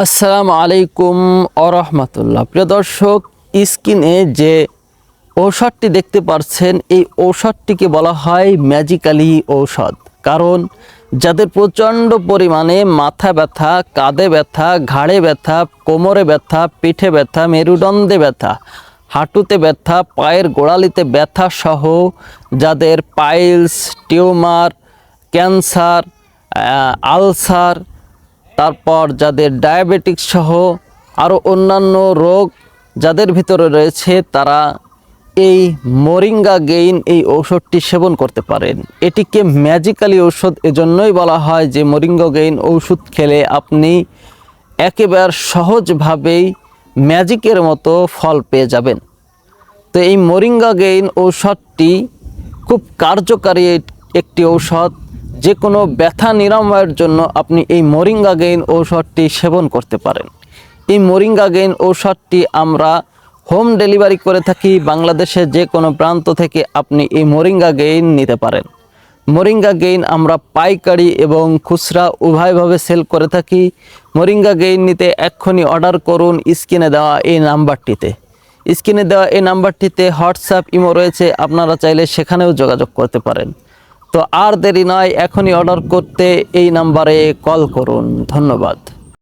আসসালামু আলাইকুম আরহামতুল্লাহ প্রিয় দর্শক, স্ক্রিনে যে ঔষধটি দেখতে পারছেন, এই ঔষধটিকে বলা হয় ম্যাজিক্যালি ঔষধ। কারণ যাদের প্রচণ্ড পরিমাণে মাথা ব্যথা, কাঁধে ব্যথা, ঘাড়ে ব্যথা, কোমরে ব্যথা, পিঠে ব্যথা, মেরুদণ্ডে ব্যথা, হাঁটুতে ব্যথা, পায়ের গোড়ালিতে ব্যথা সহ যাদের পাইলস, টিউমার, ক্যান্সার আলসার তারপর যাদের ডায়াবেটিক সহ আরও অন্যান্য রোগ যাদের ভিতরে রয়েছে, তারা এই মোরিঙ্গা গেইন এই ঔষধটি সেবন করতে পারেন। এটিকে ম্যাজিক্যালি ঔষধ এজন্যই বলা হয় যে মোরিঙ্গা গেইন ঔষধ খেলে আপনি একেবারে সহজভাবেই ম্যাজিকের মতো ফল পেয়ে যাবেন। তো এই মোরিঙ্গা গেইন ঔষধটি খুব কার্যকারী একটি ঔষধ। যে কোনো ব্যথা নিরাময়ের জন্য আপনি এই মোরিঙ্গা গেইন ঔষধটি সেবন করতে পারেন। এই মোরিঙ্গা গেইন ঔষধটি আমরা হোম ডেলিভারি করে থাকি বাংলাদেশের যে কোনো প্রান্ত থেকে আপনি এই মোরিঙ্গা গেইন নিতে পারেন। মোরিঙ্গা গেইন আমরা পাইকারি এবং খুচরা উভয়ভাবে সেল করে থাকি। মোরিঙ্গা গেইন নিতে এক্ষুনি অর্ডার করুন স্ক্রিনে দেওয়া এই নাম্বারটিতে। স্ক্রিনে দেওয়া এই নাম্বারটিতে হোয়াটসঅ্যাপ, ইমো রয়েছে, আপনারা চাইলে সেখানেও যোগাযোগ করতে পারেন। তো আর দেরি নয় এখনই অর্ডার করতে এই নাম্বারে কল করুন। ধন্যবাদ।